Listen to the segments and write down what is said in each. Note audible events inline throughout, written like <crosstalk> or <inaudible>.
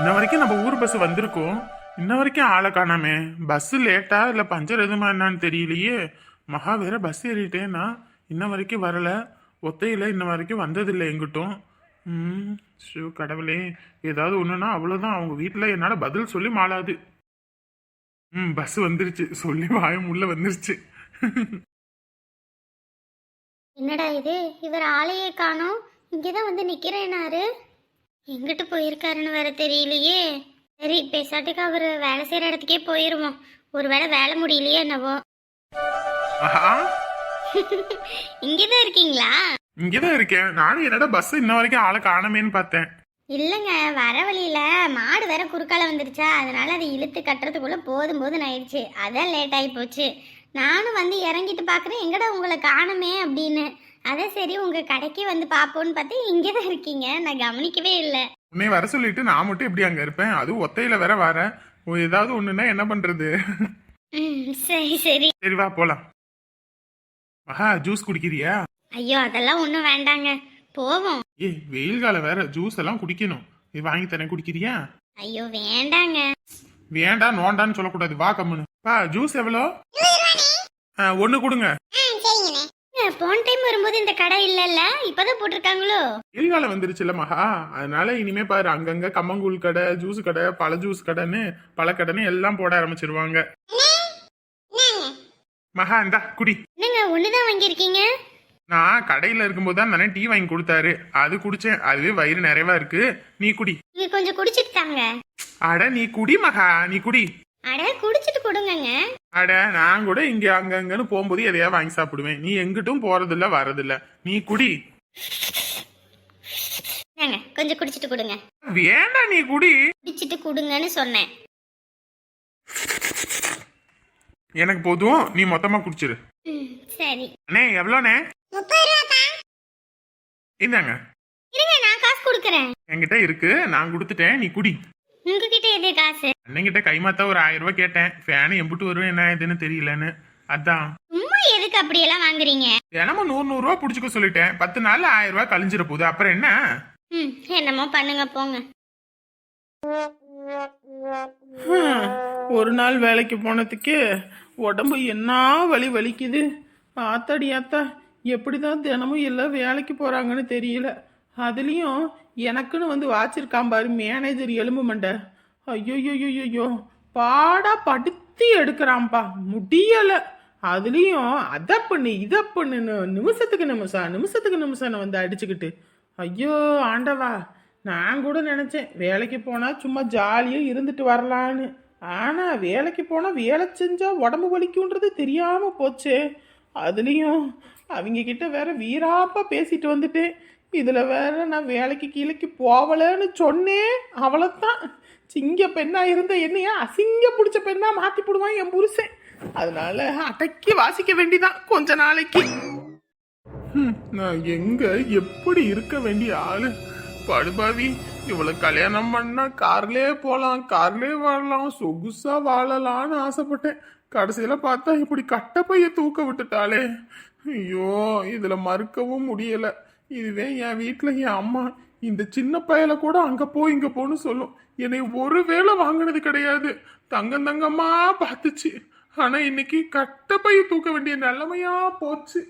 இன்ன வரைக்கும் நம்ம ஊர் பஸ் வந்திருக்கோம். இன்ன வரைக்கும் ஆளை காணாமே. பஸ் லேட்டா இல்ல பஞ்சர் எதுமா என்னன்னு தெரியலையே. மகா வேற பஸ் ஏறிட்டேன்னா இன்ன வரைக்கும் வரல. ஒத்தையில் இன்ன வரைக்கும் வந்ததில்லை எங்கிட்டும். ம் ஷோ கடவுளே. ஏதாவது ஒன்றுனா அவ்வளோதான் அவங்க வீட்டில் என்னால் பதில் சொல்லி மாளாது. ம் பஸ் வந்துருச்சு. சொல்லி வாயம் உள்ள வந்துருச்சு. என்னடா இது? இவர் ஆளையே காணோம். இங்கதான் வந்து நிற்கிறேனாரு எங்கிட்டு போயிருக்காருன்னு வேற தெரியலையே. சரி பேசாட்டுக்கு அவர் வேலை செய்யற இடத்துக்கே போயிருவோம். ஒருவேளை வேலை முடியலையே என்னவோ. <laughs> இங்கதான் இருக்கீங்களா? இங்கதான் இருக்கேன். நானும் என்னடா பஸ் இன்ன வரைக்கும் ஆளை காணமேன்னு பார்த்தேன். இல்லைங்க வர வழியில மாடு வேற குறுக்கால வந்துருச்சா. அதனால அதை இழுத்து கட்டுறதுக்குள்ள போதும் போதும் ஆயிடுச்சு. அதான் லேட் ஆகி போச்சு. நானும் வந்து இறங்கிட்டு பார்க்குறேன். எங்கடா உங்களை காணுமே அப்படின்னு. அதான் சரி உங்க கடைக்கு வந்து பார்ப்போன்னு பார்த்து இங்கே தான் இருக்கீங்க. நான் கவனிக்கவே இல்லை. உன்னை வர சொல்லிட்டு நான் மட்டும் எப்படி அங்க இருப்பேன்? அதுவும் ஒத்தையில வேற வரேன் ஓ, ஏதாவது ஒண்ணுன்னா என்ன பண்றது? ம் சரி சரி. சரி வா போலாம். மகா ஜூஸ் குடிக்கிறியா? ஐயோ அதெல்லாம் ஒன்றும் வேண்டாங்க. போவோம். ஏய் வெயில் காலம் வேற. ஜூஸ் எல்லாம் குடிக்கணும். நீ வாங்கி தரேன் குடிக்கிறியா? ஐயோ வேண்டாங்க. வேண்டாம் நோண்டான்னு சொல்லக்கூடாது. வா கம்முன்னு பா ஜூஸ் எவ்வளோ? ஒண்ணு கொடுங்க. போன டைம் வரும்போது இந்த கடை இல்லைல்ல? இப்போதான் போட்டிருக்காங்களோ? வெயில் காலம் வந்துருச்சுல்ல மகா. அதனால இனிமே பாரு அங்கங்க கம்மங்கூழ் கடை ஜூஸ் கடை பழ ஜூஸ் கடைன்னு பழக்கடைன்னு எல்லாம் போட ஆரம்பிச்சிருவாங்க. மகா இந்தா குடி. என்னங்க ஒன்று தான் வாங்கியிருக்கீங்க? நான் கடையில இருக்கும்போது தான் தானே டீ வாங்கி கொடுத்தாரு. அது குடிச்சேன். அதுவே வயிறு நிறைவா இருக்கு. நீ குடி. நீங்கள் கொஞ்சம் குடிச்சிட்டு தாங்க. அட நீ குடி மகா. நீ குடி. அட குடிச்சிட்டு கொடுங்கங்க. அட நான் கூட இங்க அங்கங்கன்னு போகும்போது எதையா வாங்கி சாப்பிடுவேன். நீ எங்கிட்டும் போறதில்ல வரதில்ல. நீ குடி. கொஞ்சம் குடிச்சிட்டு கொடுங்க. வேண்டாம் நீ குடி. குடிச்சிட்டு கொடுங்கன்னு சொன்னேன். எனக்கு போதும். நீ மொத்தமா குடிச்சிரு. சரி. அண்ணே எவ்வளோண்ணே? இந்தாங்க. இருங்க நான் காசு கொடுக்குறேன். என்கிட்ட இருக்கு. நான் கொடுத்துட்டேன். நீ குடி. உங்ககிட்ட எது காசு? அண்ணங்கிட்ட கைமாத்தா ஒரு ஆயிரம் ரூபாய் கேட்டேன். ஃபேனு எம்பிட்டு வருவேன் என்ன இதுன்னு தெரியலன்னு. அதான். சும்மா எதுக்கு அப்படியெல்லாம் வாங்குறீங்க? தினமும் நூறு நூறு ரூபா பிடிச்சிக்க சொல்லிட்டேன். பத்து நாள்ல ஆயிரம் ரூபாய் கழிஞ்சிட போகுது. அப்புறம் என்ன? ம் என்னமோ பண்ணுங்க போங்க. ஒரு நாள் வேலைக்கு போனதுக்கு உடம்பு என்ன வலி வலிக்குது? ஆத்தாடி ஆத்தா எப்படி தான் தினமும் எல்லாம் வேலைக்கு போகிறாங்கன்னு தெரியல. அதுலேயும் எனக்குன்னு வந்து வாச்சிருக்கான் பாரு மேனேஜர் எலும்பு மண்டை. ஐயோயோயோயோ பாடா படுத்தி எடுக்கிறான்ப்பா முடியலை. அதுலேயும் அதை பண்ணு இதை பண்ணுன்னு நிமிஷத்துக்கு நிமிஷம் நிமிஷத்துக்கு நிமிஷம் வந்து அடிச்சுக்கிட்டு. ஐயோ ஆண்டவா நான் கூட நினச்சேன் வேலைக்கு போனால் சும்மா ஜாலியாக இருந்துட்டு வரலான்னு. ஆனால் வேலைக்கு போனால் வேலை செஞ்சால் உடம்பு வலிக்குன்றது தெரியாமல் போச்சே. அதுலேயும் அவங்க கிட்ட வேற வீராப்பா பேசிட்டு வந்துட்டேன். இதில் வேற நான் வேலைக்கு கீழேக்கு போகலன்னு சொன்னேன் அவ்வளோத்தான் சிங்க பெண்ணாக இருந்த என்னையா அசிங்க பிடிச்ச பெண்ணாக மாற்றி போடுவான் என் புருஷன். அதனால அடக்கி வாசிக்க வேண்டிதான் கொஞ்ச நாளைக்கு. நான் எங்க எப்படி இருக்க வேண்டிய ஆளு? படுபாவி இவ்வளவு கல்யாணம் பண்ணா கார்லயே போலாம் கார்லயே வாழலாம் சொகுசா வாழலாம்னு ஆசைப்பட்டேன். கடைசியில பார்த்தா இப்படி கட்டப்பைய தூக்க விட்டுட்டாளே. ஐயோ இதுல மறுக்கவும் முடியலை. இதுவே என் வீட்டில் என் அம்மா. இந்த சின்ன பயல கூட அங்கே போ இங்கே போன்னு சொல்லும். என்னை ஒரு வேளை வாங்கினது கிடையாது. தங்கம் தங்கமா பார்த்துச்சு. ஆனால் இன்னைக்கு கட்டப்பைய தூக்க வேண்டிய நிலைமையா போச்சு.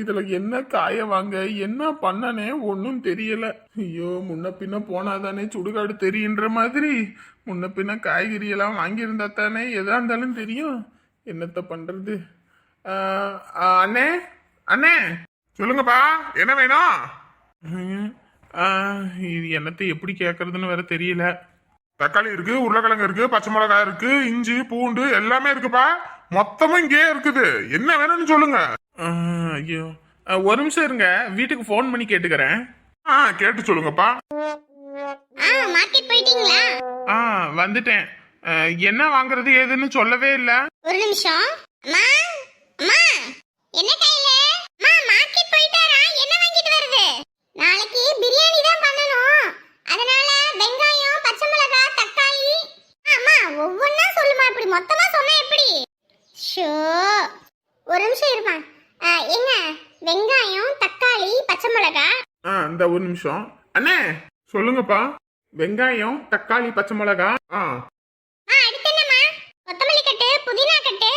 இதில் என்ன காய வாங்க என்ன பண்ணனே ஒன்றும் தெரியல. ஐயோ முன்ன பின்ன போனாதானே சுடுகாடு தெரியுன்ற மாதிரி. முன்ன பின்ன காய்கறியெல்லாம் வாங்கியிருந்தா தானே எதா இருந்தாலும் தெரியும். என்னத்த பண்ணுறது அண்ணே அண்ணே. சொல்லுங்கப்பா என்ன வேணும்? இது என்னத்தை எப்படி கேட்கறதுன்னு வேற தெரியல. தக்காளி இருக்கு உருளைக்கிழங்கு இருக்கு பச்சை மிளகாய் இருக்கு இஞ்சி பூண்டு எல்லாமே இருக்குப்பா. மொத்தமும் இங்கே இருக்குது. என்ன வேணும்னு சொல்லுங்க. ஐயோ. ஒரு நிமிஷம் இருங்க. வீட்டுக்கு ஃபோன் பண்ணி கேட்டுக்கிறேன். ஆ கேட்டு சொல்லுங்கப்பா. ஆ மார்க்கெட் போயிட்டீங்களா? ஆ வந்துட்டேன். என்ன வாங்குறது ஏதுன்னு சொல்லவே இல்லை. ஒரு நிமிஷம். அம்மா அம்மா என்ன கையில அம்மா மார்க்கெட் போயிட்டாரா என்ன வாங்கிட்டு வருது நாளைக்கு பிரியாணி தான் பண்ணணும். அதனால வெங்காயம் பச்சை மிளகாய் தக்காளி. அம்மா ஒவ்வொன்றா சொல்லுமா இப்படி? மொத்தமா சொன்னா எப்படி? ஷோ ஒரு நிமிஷம் இருமா. என்ன வெங்காயம் தக்காளி பச்சை மிளகாய். ஆ இந்த ஒரு நிமிஷம். அண்ணே சொல்லுங்கப்பா. வெங்காயம் தக்காளி பச்சை மிளகா ஆ. ஆ அடுத்து என்னம்மா? கொத்தமல்லி கட்டு புதினா கட்டு.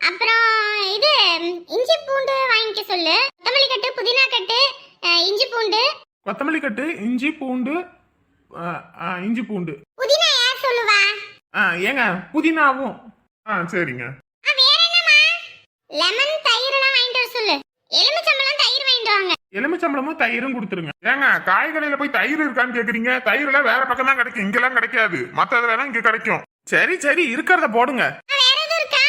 அப்புறம் இது இஞ்சி பூண்டு வாங்கிக்க சொல்லு கொத்தமல்லி கட்டு புதினா கட்டு அஹ், இஞ்சி பூண்டு. கொத்தமல்லி கட்டு இஞ்சி பூண்டு இஞ்சி பூண்டு. புதினா யார் சொல்லுவா? ஆ ஏங்க புதினாவும். ஆ சரிங்க. ஆ, வேற என்னம்மா? லெமன் தயிர் எல்லாம் வாங்கிட்டு வர சொல்லு. எலுமிச்சம்பழம் தயிர் வாங்கிட்டு வாங்க. எலுமிச்சம்பளமும் தயிரும் கொடுத்துருங்க. ஏங்க காய்கடையில போய் தயிர் இருக்கான்னு கேக்குறீங்க? தயிர்லாம் வேற பக்கம் தான் கிடைக்கும் இங்கெல்லாம் கிடைக்காது. மத்தது வேணா இங்க கிடைக்கும். சரி சரி இருக்கிறத போடுங்க. ஆ, வேற எதுவும் இருக்கா?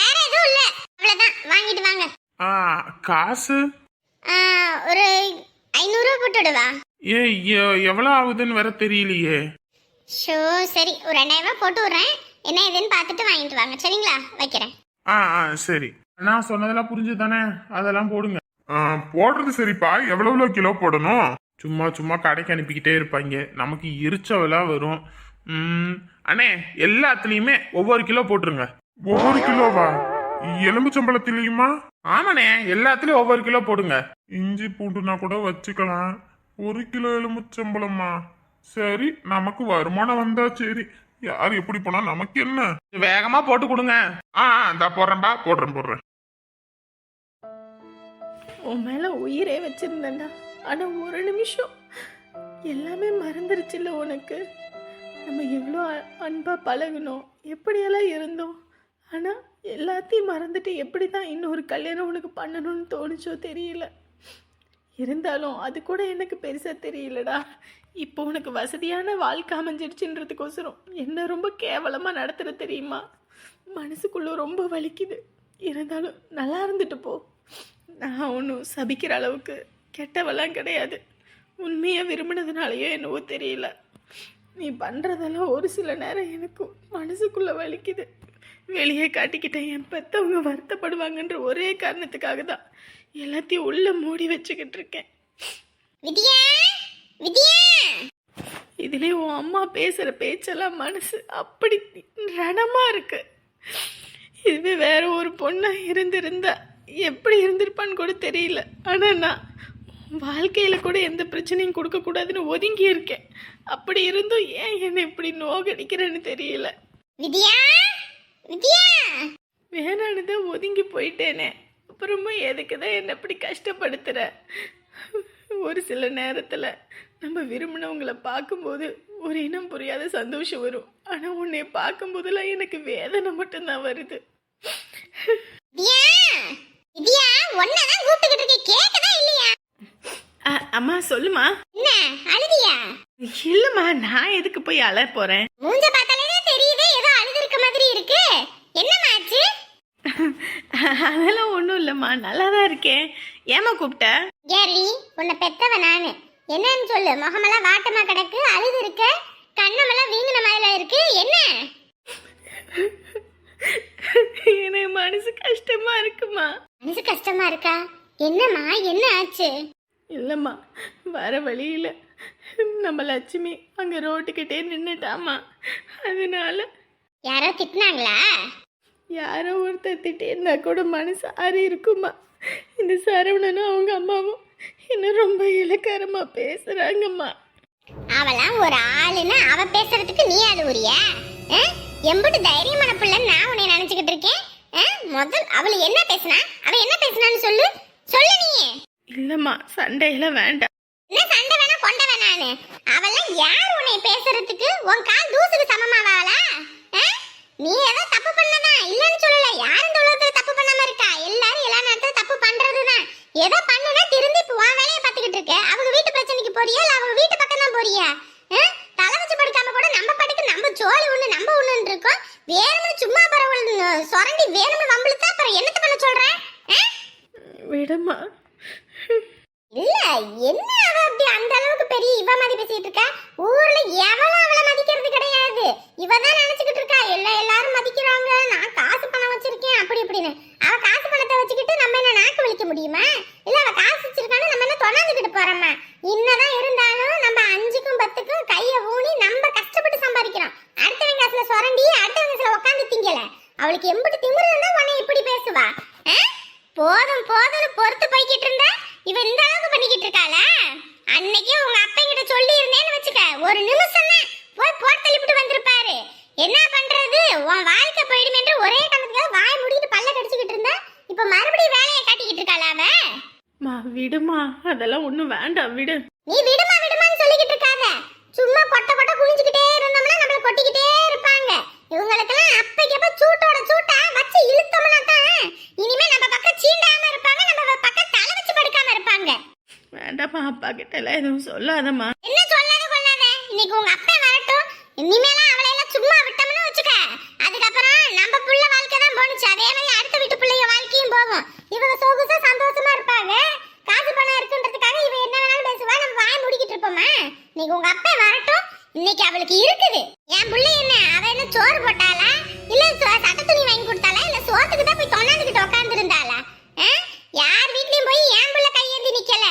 வேற எதுவும் இல்ல. அவ்வளவுதான். வாங்கிட்டு வாங்க. ஆ காசு? ஆ, ஒரு ஐநூறுரூவா போட்டு விடுவா ஏ எ- எவ்வளவு ஆகுதுன்னு வேற தெரியலையே. ஷோ சரி ஒரு ரெண்டாயிரம் ரூபாய் போட்டு விடுறேன். என்ன ஏதுன்னு பார்த்துட்டு வாங்கிட்டு வாங்க. சரிங்களா? வைக்கிறேன். ஆ ஆ சரி. நான் சொன்னதெல்லாம் புரிஞ்சு தானே அதெல்லாம் போடுங்க. போடுறது சரிப்பா. எவ்வளவு கிலோ போடணும்? சும்மா சும்மா கடைக்கு அனுப்பிக்கிட்டே இருப்பாங்க. நமக்கு எரிச்சவெல்லாம் வரும். ம், அண்ணே எல்லாத்துலயுமே ஒவ்வொரு கிலோ போட்டுருங்க. ஒவ்வொரு கிலோவா? எலும்புச்சம்பளத்திலயுமா ஆமாண்ணே எல்லாத்துலயும் ஒவ்வொரு கிலோ போடுங்க. இஞ்சி பூண்டுனா கூட வச்சுக்கலாம். ஒரு கிலோ எலும்புச்சம்பளமா சரி நமக்கு வருமானம் வந்தா சரி. யார் எப்படி போனா நமக்கு என்ன? வேகமா போட்டு கொடுங்க. ஆ இந்த போடுறேன்பா போடுறேன் போடுறேன். உன் மேல உயிரே வச்சிருந்தேன்டா. ஆனா ஒரு நிமிஷம். எல்லாமே மறந்துருச்சுல்ல உனக்கு? நம்ம எவ்வளோ அன்பா பழகணும் எப்படியெல்லாம் இருந்தோம்? ஆனால் எல்லாத்தையும் மறந்துட்டு எப்படி தான் இன்னொரு கல்யாணம் உனக்கு பண்ணணும்னு தோணுச்சோ தெரியல. இருந்தாலும் அது கூட எனக்கு பெருசாக தெரியலடா. இப்போ உனக்கு வசதியான வாழ்க்கை அமைஞ்சிடுச்சுன்றதுக்கோசரம் என்ன ரொம்ப கேவலமாக நடத்துகிற தெரியுமா? மனசுக்குள்ள ரொம்ப வலிக்குது. இருந்தாலும் நல்லா இருந்துட்டு போ. நான் ஒன்றும் சபிக்கிற அளவுக்கு கெட்டவெல்லாம் கிடையாது. உண்மையாக விரும்பினதுனாலையோ என்னவோ தெரியல. நீ பண்ணுறதெல்லாம் ஒரு சில நேரம் எனக்கும் மனசுக்குள்ளே வலிக்குது. வெளியே காட்டிக்கிட்டேன். என் பெத்தவங்க வருத்தப்படுவாங்கன்ற ஒரே காரணத்துக்காக தான் எல்லாத்தையும் உள்ளே மூடி வச்சுக்கிட்டு இருக்கேன். இதுலேயே உன் அம்மா பேசுகிற பேச்செல்லாம் மனசு அப்படி ரணமாக இருக்கு. இதுவே வேற ஒரு பொண்ணா இருந்திருந்தா எப்படி இருந்திருப்பான்னு கூட தெரியல. ஆனால் நான் வாழ்க்கையில் கூட எந்த பிரச்சனையும் கொடுக்கக்கூடாதுன்னு ஒதுங்கி இருக்கேன். அப்படி இருந்தும் ஏன் என்னை இப்படி நோகடிக்கிறேன்னு தெரியல. வித்யா? வித்யா வேணான்னு தான் ஒதுங்கி போயிட்டேனே. அப்புறமா எதுக்கு தான் என்னை இப்படி கஷ்டப்படுத்துகிற ஒரு சில நேரத்தில் நம்ம விரும்பினவங்கள பார்க்கும்போது ஒரு இனம் புரியாத சந்தோஷம் வரும். ஆனால் உன்னை பார்க்கும்போதெல்லாம் எனக்கு வேதனை மட்டும்தான் வருது. அம்மா சொல்லுமா. என்ன? அழுதியா? இல்லைம்மா நான் எதுக்கு போய் அழ மூஞ்ச பார்த்தாலே தெரியுதே. ஏதோ அழுது இருக்க மாதிரி இருக்கு? என்னம்மா ஆச்சு? அதெல்லாம் ஒன்றும் இல்லைம்மா நல்லா தான் இருக்கேன். ஏம்மா கூப்பிட்ட? கேரி உன்னை பெத்தவ நானு. என்னன்னு சொல்லு முகமெல்லாம் வாட்டமா கிடக்கு அழுது இருக்க. கண்ணமெல்லாம் வீங்கின மாதிரி இருக்கு. என்ன? எனக்கு மனசு கஷ்டமா இருக்குமா? மனசு கஷ்டமா இருக்கா? என்னம்மா என்ன ஆச்சு? இல்லைம்மா வர வழியில் நம்ம லட்சுமி அங்கே ரோட்டுக்கிட்டே நின்றுட்டாமா அதனால யாரோ திட்டினாங்களா? யாரோ ஒருத்தர் திட்டே இருந்தா கூட மனசு ஆறி இருக்குமா? இந்த சரவணனும் அவங்க அம்மாவும் என்ன ரொம்ப இலக்காரமாக பேசுகிறாங்கம்மா அவளாம் ஒரு ஆளுன்னு அவ பேசுறதுக்கு நீ அழுவுறியா ஆ? எம்புட்டு தைரியமான பிள்ளைன்னு நான் உன்னை நினைச்சுக்கிட்டு இருக்கேன்? முதல் அவள் என்ன பேசுனா? அவ என்ன பேசுனான்னு சொல்லு. சொல்லு நீ. இல்லைம்மா சண்டையெல்லாம் வேண்டாம். என்ன சண்டை வேணா கொண்ட வேணான்னு அவெல்லாம் யார் உன்னை பேசுறதுக்கு உன் கால் தூசுக்கு சமமாவாளா? நீ ஏதோ தப்பு பண்ணதா? இல்லன்னு சொல்லல. யார் இந்த உலகத்துல தப்பு பண்ணாம இருக்கா? எல்லாரும் எல்லா நேரத்துல தப்பு பண்றதுதான். ஏதோ பண்ணுனா திரும்பி இப்ப உன் வேலையை பார்த்துக்கிட்டு இருக்க. அவங்க வீட்டு பிரச்சனைக்கு போறியா? இல்ல அவங்க வீட்டு பக்கம் தான் போறியா? ஆ? தலை வச்சு படுக்காம கூட நம்ம பாட்டுக்கு நம்ம ஜோலி ஒண்ணு நம்ம ஒண்ணுன்னு இருக்கோம். வேணும்னு சும்மா பரவல் சொரண்டி வேணும்னு வம்பிழுத்தா அப்புறம் என்னத்த பண்ண சொல்றேன் ஆ? இல்ல என்ன அவ அப்படி? அந்த அளவுக்கு பெரிய இவ மாதிரி பேசிட்டு இருக்கா? ஊர்ல எவளும் அவளை மதிக்கிறது கிடையாது. இவ தான் நினைச்சுக்கிட்டு இருக்கா எல்லா எல்லாரும் மதிக்கிறாங்க. நான் காசு பணம் வச்சிருக்கேன் அப்படி இப்படின்னு அவ காசு பணத்தை வச்சுக்கிட்டு நம்ம என்ன நாக்கு வலிக்க முடியுமா இல்ல அவ காசு வச்சிருக்கான்னு நம்ம என்ன தொணாந்துக்கிட்டு போறோமா என்னதான் இருந்தாலும் நம்ம அஞ்சுக்கும் பத்துக்கும் கைய ஊனி நம்ம கஷ்டப்பட்டு சம்பாதிக்கிறோம் அடுத்தவங்க காசுல சொரண்டி அடுத்தவங்க காசுல உட்காந்து திங்கல அவளுக்கு எம்பிட்டு திமிரு இருந்தா உன்னை இப்படி பேசுவா ஆ? போதும் போதும்னு பொறுத்து போய்கிட்டு இருந்தா இவ இந்த அளவுக்கு பண்ணிக்கிட்டு இருக்காளா அன்னைக்கு உங்க அப்பா கிட்ட சொல்லி இருந்தேன்னு வச்சுக்க ஒரு நிமிஷம் போய் போட்டு தள்ளிவிட்டு வந்திருப்பாரு என்ன பண்றது உன் வாழ்க்கை போயிடும் என்று ஒரே காரணத்துக்காக வாய் முடிக்கிட்டு பல்ல கடிச்சுக்கிட்டு இருந்தா இப்ப மறுபடியும் வேலையை காட்டிக்கிட்டு இருக்காளா அவ மா விடுமா அதெல்லாம் ஒன்றும் வேண்டாம் விடு. நீ விடுமா விடுமான்னு சொல்லிக்கிட்டு இருக்காத. சும்மா கொட்ட கொட்ட குனிஞ்சுக்கிட்டே இருந்தோம்னா நம்மள கொட்டிக்கிட்டே இருப்பாங்க. இவங்களுக்கெல்லாம் அப்பைக்கு அப்ப சூட்டோட சூட்டா வச்சு இழுத்தோம்னா தான் இனிமே நம்ம பக்கம் சீண்டாம இருப்பாங்க நம்ம பக்கம் தலை வச்சு படுக்காம இருப்பாங்க. வேண்டாம்மா அப்பா கிட்ட எல்லாம் எதுவும் சொல்லாதம்மா என்ன சொல்லாத கொள்ளாத இன்னைக்கு உங்க அப்பா வரட்டும் இனிமேலாம் அவளை எல்லாம் சும்மா விட்டோம்னு வச்சுக்க அதுக்கப்புறம் நம்ம புள்ள வாழ்க்கை தான் போணுச்சு அதே மாதிரி அடுத்த வீட்டு பிள்ளைங்க வாழ்க்கையும் போகும் இவங்க சொகுசா சந்தோஷமா இருப்பாங்க காசு பணம் இருக்குன்றதுக்காக இவ என்ன வேணாலும் பேசுவா நம்ம வாய் முடிக்கிட்டு இருப்போமா இன்னைக்கு உங்க அப்பா வரட்டும் இன்னைக்கு அவளுக்கு இருக்குது என் புள்ள என்ன அவ என்ன சோறு போட்டாளா இல்ல சோ- சட்டை துணி வாங்கி கொடுத்தாளா இல்ல சோத்துக்கு தான் போய் தொண்ணாந்துக்கிட்டு உட்கார்ந்து இருந்தாளா யார் வீட்லயும் போய் என் புள்ள கையேந்தி நிக்கல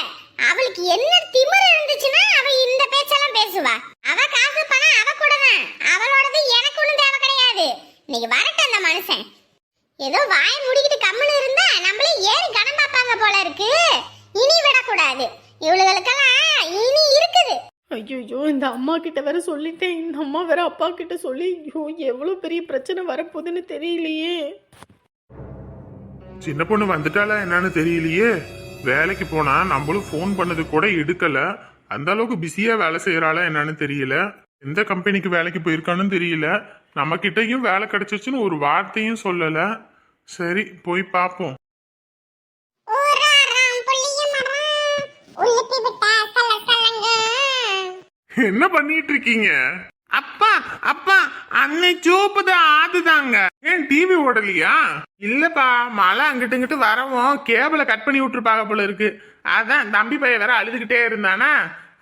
அவளுக்கு என்ன திமிரு இருந்துச்சுன்னா அவ இந்த பேச்செல்லாம் பேசுவா அவ காசு பணம் அவ கூட தான் அவளோடது எனக்கு ஒண்ணும் தேவை கிடையாது இன்னைக்கு வரட்டும் அந்த மனுஷன் ஏதோ வாய் முடிக்கிட்டு கம்முன்னு இருந்தா நம்மளே ஏறி கணம் பார்ப்பாங்க போல இருக்கு இனி விடக்கூடாது இவளுகளுக்கெல்லாம் இனி இருக்குது ஐயோ இந்த அம்மா கிட்ட வேற சொல்லிட்டேன். இந்த அம்மா வேற அப்பா கிட்ட சொல்லி ஐயோ எவ்வளோ பெரிய பிரச்சனை வரப்போகுதுன்னு தெரியலையே. சின்ன பொண்ணு வந்துட்டாளா என்னன்னு தெரியலையே. வேலைக்கு போனா நம்மளும் ஃபோன் பண்ணது கூட எடுக்கல. அந்த அளவுக்கு பிஸியா வேலை செய்யறாளா என்னன்னு தெரியல. எந்த கம்பெனிக்கு வேலைக்கு போயிருக்கான்னு தெரியல. நம்ம கிட்டயும் வேலை கிடைச்சிச்சுன்னு ஒரு வார்த்தையும் சொல்லல. சரி போய் பார்ப்போம். என்ன பண்ணிட்டு இருக்கீங்க அப்பா அப்பா அன்னை சோப்புது ஆதுதாங்க. ஏன் டிவி ஓடலையா? இல்லப்பா மழை அங்கிட்டு இங்கிட்டு வரவும் கேபிளை கட் பண்ணி விட்டுருப்பாங்க போல இருக்கு. அதான் தம்பி பையன் வேற அழுதுகிட்டே இருந்தானா?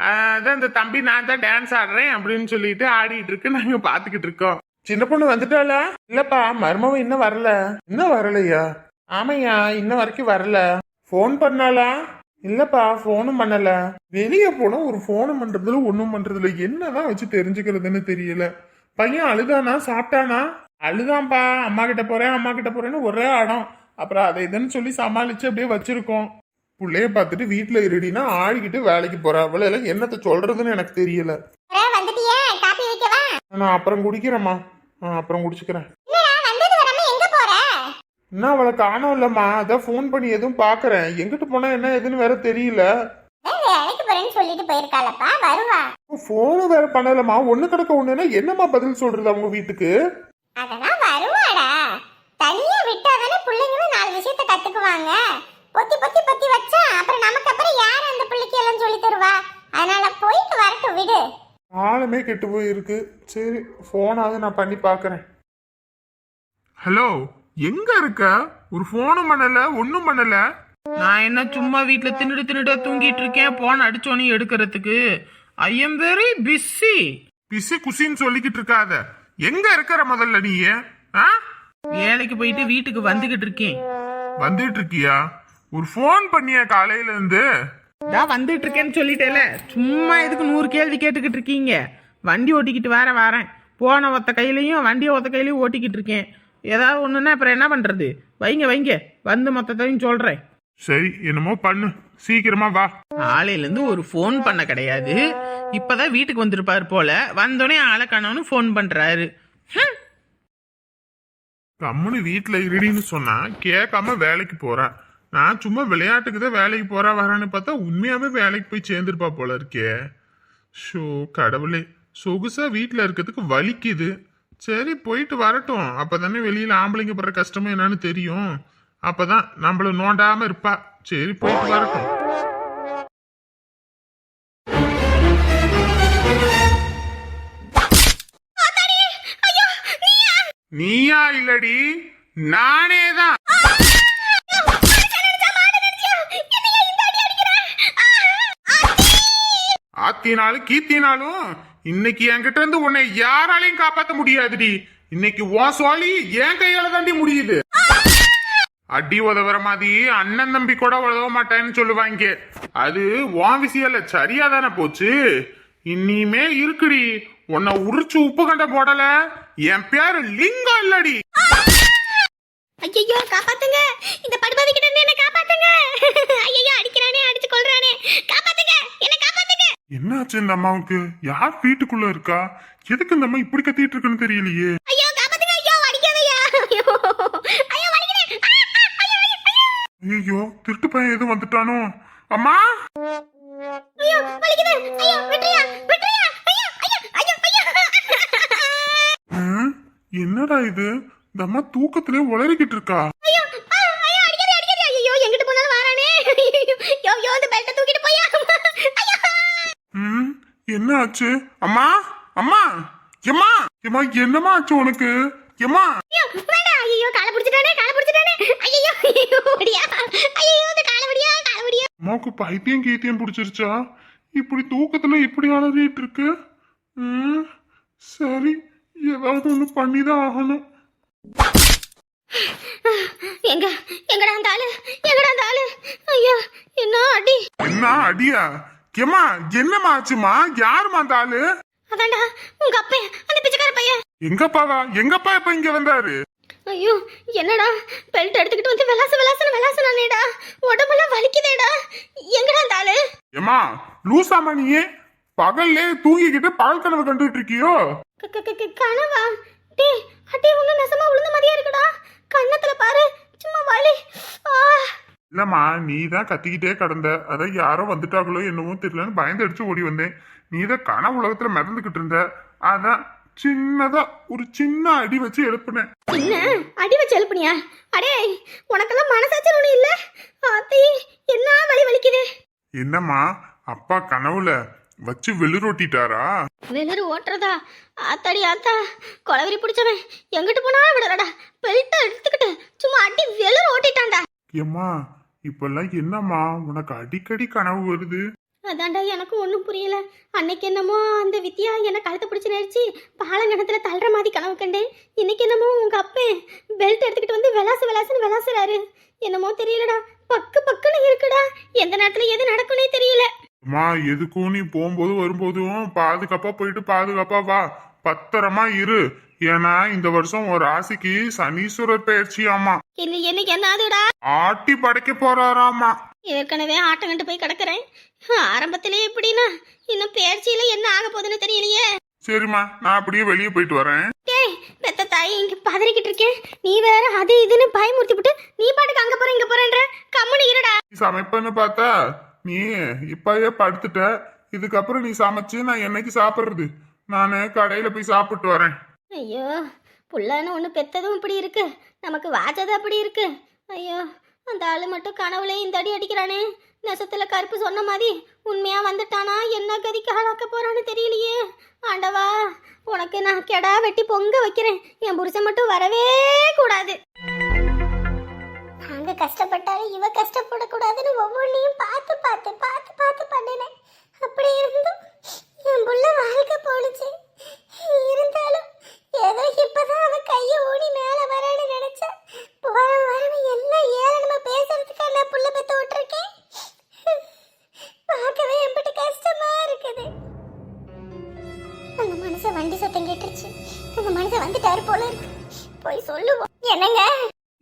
அதான் இந்த தம்பி நான் தான் டான்ஸ் ஆடுறேன் அப்படின்னு சொல்லிட்டு ஆடிட்டு இருக்கு நாங்க பாத்துக்கிட்டு இருக்கோம். சின்ன பொண்ணு வந்துட்டாளா? இல்லப்பா மருமவன் இன்னும் வரல. இன்னும் வரலையா? ஆமையா இன்ன வரைக்கும் வரல. ஃபோன் பண்ணாளா? இல்லப்பா ஃபோனும் பண்ணல. வெளியே போனா ஒரு ஃபோன் பண்றதுல ஒண்ணும் பண்றதுல என்னதான் வச்சு தெரிஞ்சுக்கிறதுன்னு தெரியல. பையன் அழுதானா சாப்பிட்டானா? அழுதான்ப்பா அம்மா கிட்ட போறேன் அம்மா கிட்ட போறேன்னு ஒரே அடம் அப்புறம் அதை இதுன்னு சொல்லி சமாளிச்சு அப்படியே வச்சிருக்கோம். புள்ளைய பார்த்துட்டு வீட்டுல இருடினா ஆடிக்கிட்டு வேலைக்கு போறா. அவளை எல்லாம் என்னத்த சொல்றதுன்னு எனக்கு தெரியல. நான் அப்புறம் குடிக்கிறேம்மா. அப்புறம் குடிச்சுக்கிறேன் என்னடா வந்தது வராம எங்க போற இன்னும் அவளை காணோம் இல்லம்மா. அதான் ஃபோன் பண்ணி எதுவும் பாக்குறேன். எங்கிட்டு போனா என்ன ஏதுன்னு வேற தெரியல. வேலைக்கு போறேன்னு சொல்லிட்டு போயிருக்காளப்பா. வருவா. ஃபோனு வேற பண்ணலம்மா. ஒண்ணு கிடக்க ஒண்ணுன்னா என்னம்மா பதில் சொல்றது அவங்க வீட்டுக்கு? அதெல்லாம் வருவாடா. தனியா விட்டாதானே பிள்ளைங்களும் நாலு விஷயத்த கத்துக்குவாங்க. பொத்தி பொத்தி பொத்தி வச்சா அப்புறம் நமக்கு அப்புறம் யார் அந்த பிள்ளைக்கு எல்லாம் சொல்லி தருவா? அதனால போயிட்டு வரட்டும் விடு. ஆளுமே கெட்டு போயிருக்கு. சரி ஃபோனாவது நான் பண்ணி பார்க்கறேன் ஹலோ எங்க இருக்க? ஒரு ஃபோனும் பண்ணல ஒன்றும் பண்ணல. நான் என்ன சும்மா வீட்ல தின்னுட்டு தின்னுட்டு தூங்கிட்டு இருக்கேன் போன் அடிச்சோனே எடுக்கிறதுக்கு. I am very busy busy குசின்னு சொல்லிக்கிட்டு இருக்காத. எங்க இருக்கிற முதல்ல நீ? ஆ? வேலைக்கு போயிட்டு வீட்டுக்கு வந்துகிட்டு இருக்கேன். வந்துட்டு இருக்கியா? ஒரு ஃபோன் பண்ணியா காலையில இருந்து. நான் வந்துட்டு இருக்கேன்னு சொல்லிட்டேல. சும்மா எதுக்கு நூறு கேள்வி கேட்டுக்கிட்டு இருக்கீங்க? வண்டி ஓட்டிக்கிட்டு வேற வரேன். போன ஒத்த கையிலையும் வண்டியை ஒத்த கையிலையும் ஓட்டிக்கிட்டு இருக்கேன். ஏதாவது ஒண்ணுன்னா அப்புறம் என்ன பண்றது? வைங்க வைங்க. வந்து மொத்தத்தையும் சொல்றேன். சரி என்னமோ பண்ணு. சீக்கிரமா வா. காலையிலேருந்து ஒரு ஃபோன் பண்ண கிடையாது. இப்பதான் வீட்டுக்கு வந்திருப்பார் போல. வந்தோடனே ஆளை காணோன்னு ஃபோன் பண்றாரு. ஹம். கம்முனு வீட்டுல இருடின்னு சொன்னா கேட்காம வேலைக்கு போறா. நான் சும்மா விளையாட்டுக்கு தான் வேலைக்கு போறா வரான்னு பார்த்தா உண்மையாவே வேலைக்கு போய் சேர்ந்துருப்பா போல இருக்கே. ஷோ கடவுளே. சொகுசா வீட்டுல இருக்கிறதுக்கு வலிக்குது. சரி போயிட்டு வரட்டும். அப்பதானே வெளியில ஆம்பளைங்க படுற கஷ்டமும் என்னன்னு தெரியும். அப்பதான் நம்மள நோண்டாம இருப்பா. சரி போயிட்டு வரட்டும். நீயா? இல்லடி நானே தான் ஆத்தினாலும் கீத்தினாலும் இன்னைக்கு என்கிட்ட இருந்து உன்னை யாராலையும் காப்பாத்த முடியாதுடி. இன்னைக்கு உன் சோழி என் கையால தாண்டி முடியுது. அடி உதவுற மாதிரி அண்ணன் தம்பி கூட உதவ மாட்டேன்னு சொல்லுவாங்க. அது உன் விஷயம் இல்ல சரியா தானே போச்சு? இனிமே இருக்குடி. உன்னை உரிச்சு உப்பு கண்ட போடல. என் பேரு லிங்கம் இல்லடி. ஐயோ காப்பாத்துங்க. இந்த படுபாவி கிட்ட இருந்து என்ன காப்பாத்துங்க. ஐயோ அடிக்கிறானே அடிச்சு கொள்றானே காப்பாத்துங்க. என்ன காப்பாத்துங்க. என்னாச்சு இந்த அம்மாவுக்கு? யார் வீட்டுக்குள்ள இருக்கா? எதுக்கு இந்த அம்மா இப்படி கத்திட்டு இருக்குன்னு தெரியலையே. ஐயோ காப்பாத்துங்க. ஐயோ அடிக்காதயா ஐயோ ஐயோ வலிக்குது ஆ, ஆ, ஐயோ, ஐயோ, ஐயோ. ஐயோ திருட்டு பையன் எதுவும் வந்துட்டானோ? அம்மா? ஐயோ வலிக்குது. ஐயோ விட்டுறியா? விட்டுறியா? ஐயோ ஐயோ ஐயோ ஐயோ. ம், என்னடா இது? இந்த அம்மா தூக்கத்திலே உளறிக்கிட்டு இருக்கா ஐயோ ஆ, ஐயோ அடிக்காதே அடிக்காதே ஐயோ எங்கிட்டு போனாலும் வாரானே யோ யோ இந்த பெல்ட்டை தூக்கிட்டு போயா ஐயோ ம் என்ன ஆச்சு அம்மா? அம்மா? எம்மா? எம்மா என்னம்மா ஆச்சு உனக்கு? எம்மா? ஐயோ காலை பிடிச்சிட்டானே காலை பிடிச்சிட்டானே. ஐயோ ஐயோ முடியா ஐயோ இந்த காலை முடியா காலை முடியா அம்மாவுக்கு பைத்தியம் கீத்தியம் பிடிச்சிருச்சா? இப்படி தூக்கத்துல இப்படி அலறிட்டு இருக்கு? சரி. ஏதாவது ஒண்ணு பண்ணிதான் ஆகணும். எங்க எங்கடா அந்த ஆளு? எங்கடா அந்த ஆளு? ஐயோ என்ன அடி? என்ன அடியா? எம்மா என்னம்மா ஆச்சுமா யாருமா அந்த ஆளு? அதான்டா உங்க அப்பே அந்த பிச்சைக்கார பையன் எங்கப்பாவா? எங்கப்பா இப்ப இங்க வந்தாரு? ஐயோ என்னடா பெல்ட் எடுத்துக்கிட்டு வந்து விளாசு விளாசுன்னு விளாசுனானேடா. உடம்பெல்லாம் வலிக்குதேடா. எங்கடா அந்த ஆளு? ஏமா லூசாமா நீ? பகல்லே தூங்கிக்கிட்டு பகல் கனவு கண்டுட்டு இருக்கியோ? கனவா? டே அட்டே ஒண்ணு நெசமா உளுந்த மாதிரியா இருக்குடா. கண்ணத்துல பாரு சும்மா வலி. ஆ. இல்லம்மா நீ தான் கத்திக்கிட்டே கடந்த. அதான் யாரோ வந்துட்டாங்களோ என்னவோ தெரியலன்னு பயந்து அடிச்சு ஓடி வந்தேன். நீ தான் கனவு உலகத்துல மிதந்துகிட்டு இருந்த. அதான் சின்னதா ஒரு சின்ன அடி வச்சு எழுப்புனேன். என்ன? அடி வச்சு எழுப்புனியா? அடே உனக்கெல்லாம் மனசாட்சி ஒண்ணு இல்ல? ஆத்தி என்ன வலி வலிக்குது? என்னம்மா அப்பா கனவுல வச்சு வெளிரோட்டிட்டாரா வெளிரு ஓட்டுறதா? ஆத்தாடி ஆத்தா கொலவரி பிடிச்சவன். எங்கிட்டு போனாலும் விடலடா. பெல்ட்டை எடுத்துக்கிட்டு சும்மா அடி வெளிரு ஓட்டிட்டான்டா. ஏம்மா இப்பெல்லாம் என்னம்மா? உனக்கு அடிக்கடி கனவு வருது. அதான்டா எனக்கு ஒன்றும் புரியல. அன்னைக்கு என்னமோ அந்த வித்யா என்னை கழுத்தை பிடிச்சி நடிச்சு பாலங்கணத்தில் தள்ளுற மாதிரி கனவு கண்டேன். இன்னைக்கு என்னமோ உங்க அப்பன் பெல்ட் எடுத்துக்கிட்டு வந்து விளாசு விளாசுன்னு விளாசுறாரு. என்னமோ தெரியலடா. பக்கு பக்குன்னு இருக்குடா. எந்த நேரத்துல எது நடக்கும்னே தெரியல. அம்மா எதுக்கும் நீ போகும்போது வரும்போதும் பாதுகாப்பா போயிட்டு பாதுகாப்பா வா. பத்திரமா இரு. ஏன்னா இந்த வருஷம் ஒரு ராசிக்கு சனீஸ்வரர் பயிற்சியாமா இன்னும் என்னைக்கு என்ன ஆகுதுடா ஆட்டி படைக்க போறாராமா. ஏற்கனவே ஆட்டம் கண்டு போய் கிடக்குறேன். ஆரம்பத்திலே இப்படின்னா இன்னும் பேர்ச்சியில என்ன ஆக போகுதுன்னு தெரியலையே. சரிம்மா நான் அப்படியே வெளியே போயிட்டு வரேன். டேய் பெத்த தாய் இங்க பதறிக்கிட்டு இருக்கேன் நீ வேற அது இதுன்னு பயமுறுத்தி விட்டு நீ பாட்டுக்கு அங்க போற இங்க போறேன்ற. கம்முனு இருடா. சமைப்பேன்னு பார்த்தா நீ இப்பயே படுத்துட்ட. இதுக்கப்புறம் நீ சமைச்சு நான் என்னைக்கு சாப்பிடுறது? நான் கடையில போய் சாப்பிட்டு வரேன். ஐயோ புள்ளன்னு ஒன்று பெத்ததும் இப்படி இருக்கு. நமக்கு வாச்சது அப்படி இருக்கு. ஐயோ அந்த ஆள் மட்டும் கனவுல இந்த அடி அடிக்கிறானே. நெசத்துல கருப்பு சொன்ன மாதிரி உண்மையா வந்துட்டானா? என்ன கதிக்கு ஆளாக்க போறான்னு தெரியலையே. ஆண்டவா உனக்கு நான் கெடா வெட்டி பொங்க வைக்கிறேன். என் புருஷன் மட்டும் வரவே கூடாது. நாங்க கஷ்டப்பட்டாலும் இவ கஷ்டப்படக்கூடாதுன்னு ஒவ்வொன்றையும் பார்த்து பார்த்து பார்த்து பார்த்து பண்ணினேன். அப்படி இருந்தும் என் புள்ள வாழ்க்கை போனுச்சு இருந்தாலும் ஏதோ இப்பதான் அவ கைய ஓடி மேல வரேன்னு நினைச்சேன் போற வரணும் எல்லாம் ஏளனமா பேசுறதுக்கு நான் புள்ள பெத்து விட்டுருக்கேன் பார்க்கவே என்கிட்ட கஷ்டமா இருக்குது. அந்த மனுஷன் வண்டி சத்தம் கேட்டுருச்சு. அந்த மனுஷன் வந்துட்டாரு போல இருக்கு. போய் சொல்லுவோம். என்னங்க?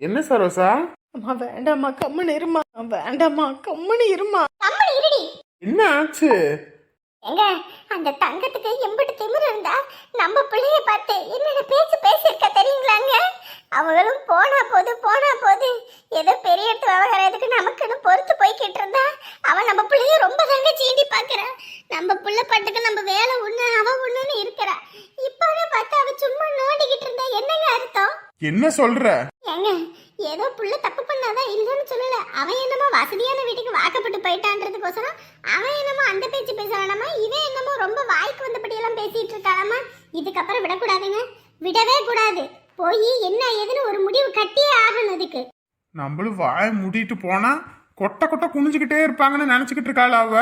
என்ன சரோசா? அம்மா வேண்டாம்மா கம்முன்னு இருமா வேண்டாம்மா கம்முன்னு இருமா கம்மனி இருடி. என்ன ஆச்சு? எங்க அந்த தங்கத்துக்கு எம்பிட்டு திமிரு இருந்தா நம்ம பிள்ளைய பார்த்து என்னென்ன பேச்சு பேசியிருக்க தெரியுங்களாங்க? அவங்களும் போனா போது போனா போது ஏதோ பெரிய இடத்து விவகாரத்துக்கு நமக்குன்னு பொறுத்து போய்கிட்டு இருந்தா அவன் நம்ம பிள்ளைய ரொம்ப தாங்க சீண்டி பார்க்கறான் நம்ம புள்ள பட்டுக்கு நம்ம வேலை ஒண்ணு அவ ஒண்ணுன்னு இருக்கிறா. இப்போன்னு பார்த்து அவ சும்மா நோண்டிக்கிட்டு இருந்தா என்னங்க அர்த்தம்? என்ன சொல்ற? ஏங்க ஏதோ புள்ள தப்பு பண்ணாதான் இல்லைன்னு சொல்லல. அவன் என்னமோ வசதியான வீட்டுக்கு வாக்கப்பட்டு போயிட்டான்றதுக்கோசரம் அவன் என்னமோ அந்த பேச்சு பேசுறானாமா இவன் என்னமோ ரொம்ப வாய்க்கு வந்தபடி எல்லாம் பேசிட்டு இருக்கானாமா இதுக்கப்புறம் விடக்கூடாதுங்க. விடவே கூடாது. போய் என்ன ஏதுன்னு ஒரு முடிவு கட்டியே ஆகணும் அதுக்கு. நம்மளும் வாய மூடிட்டு போனா கொட்டை கொட்டை குனிஞ்சுக்கிட்டே இருப்பாங்கன்னு நினைச்சுக்கிட்டு இருக்காளா அவ?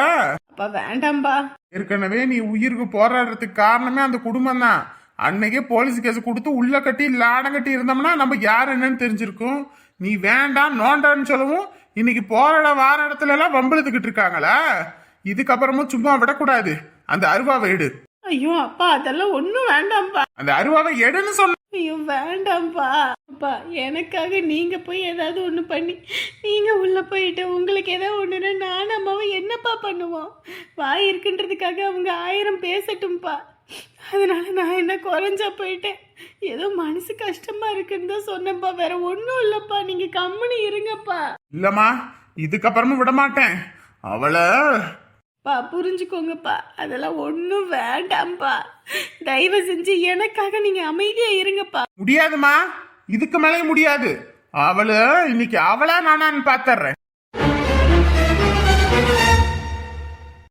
அப்பா வேண்டாம்பா. ஏற்கனவே நீ உயிருக்கு போராடுறதுக்கு காரணமே அந்த குடும்பம் தான் அன்னைக்கே போலீஸ் கேஸ் கொடுத்து உள்ள கட்டி லாடம் கட்டி இருந்தோம்னா நம்ம யார் என்னன்னு தெரிஞ்சிருக்கும். நீ வேண்டாம் நோண்டான்னு சொல்லவும் இன்னைக்கு போராட வார இடத்துல எல்லாம் வம்பிழுத்துக்கிட்டு இருக்காங்களா இதுக்கப்புறமும் சும்மா விடக்கூடாது. அந்த அருவாவை எடு. ஐயோ அப்பா அதெல்லாம் ஒன்றும் வேண்டாம்ப்பா. அந்த அருவாவை எடுன்னு சொன்ன ஐயோ வேண்டாம்ப்பா. அப்பா எனக்காக நீங்க போய் ஏதாவது ஒன்று பண்ணி நீங்க உள்ள போயிட்டு உங்களுக்கு ஏதாவது ஒன்றுனா நானும் அம்மாவும் என்னப்பா பண்ணுவோம்? வாய் இருக்குன்றதுக்காக அவங்க ஆயிரம் பேசட்டும்ப்பா. அதனால நான் என்ன குறைஞ்சா போயிட்டேன். ஏதோ மனசு கஷ்டமா இருக்குன்னு தான் சொன்னேன்ப்பா. வேற ஒன்றும் இல்லைப்பா. நீங்க கம்முனு இருங்கப்பா. இல்லம்மா இதுக்கப்புறமும் விட மாட்டேன் அவளை பா புரிஞ்சுக்கோங்கப்பா. அதெல்லாம் ஒன்றும் வேண்டாம்ப்பா. தயவு செஞ்சு எனக்காக நீங்க அமைதியா இருங்கப்பா. முடியாதுமா இதுக்கு மேலே முடியாது. அவளு இன்னைக்கு அவளா நானான்னு பாத்துறேன்